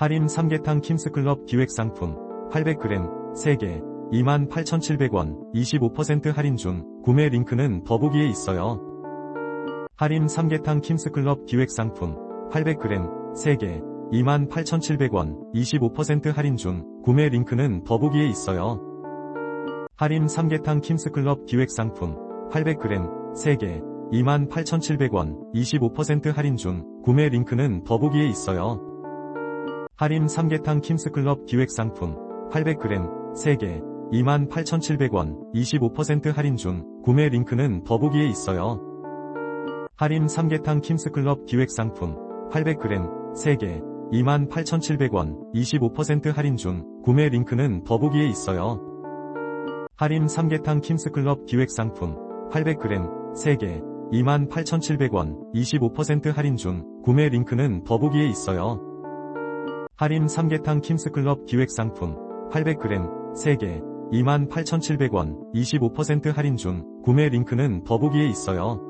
할인 삼계탕 킴스클럽 기획상품 800g 3개 28,700원 25% 할인 중 구매 링크는 더보기에 있어요. 할인 삼계탕 킴스클럽 기획상품 800g 3개 28,700원 25% 할인 중 구매 링크는 더보기에 있어요. 할인 삼계탕 킴스클럽 기획상품 800g 3개 28,700원 25% 할인 중 구매 링크는 더보기에 있어요. 할인 삼계탕 킴스클럽 기획상품 800g 3개 28,700원 25% 할인 중 구매 링크는 더보기에 있어요. 할인 삼계탕 킴스클럽 기획상품 800g 3개 28,700원 25% 할인 중 구매 링크는 더보기에 있어요. 할인 삼계탕 킴스클럽 기획상품 800g 3개 28,700원 25% 할인 중 구매 링크는 더보기에 있어요. 할인 삼계탕 킴스클럽 기획상품 800g 3개 28,700원 25% 할인 중 구매 링크는 더보기에 있어요.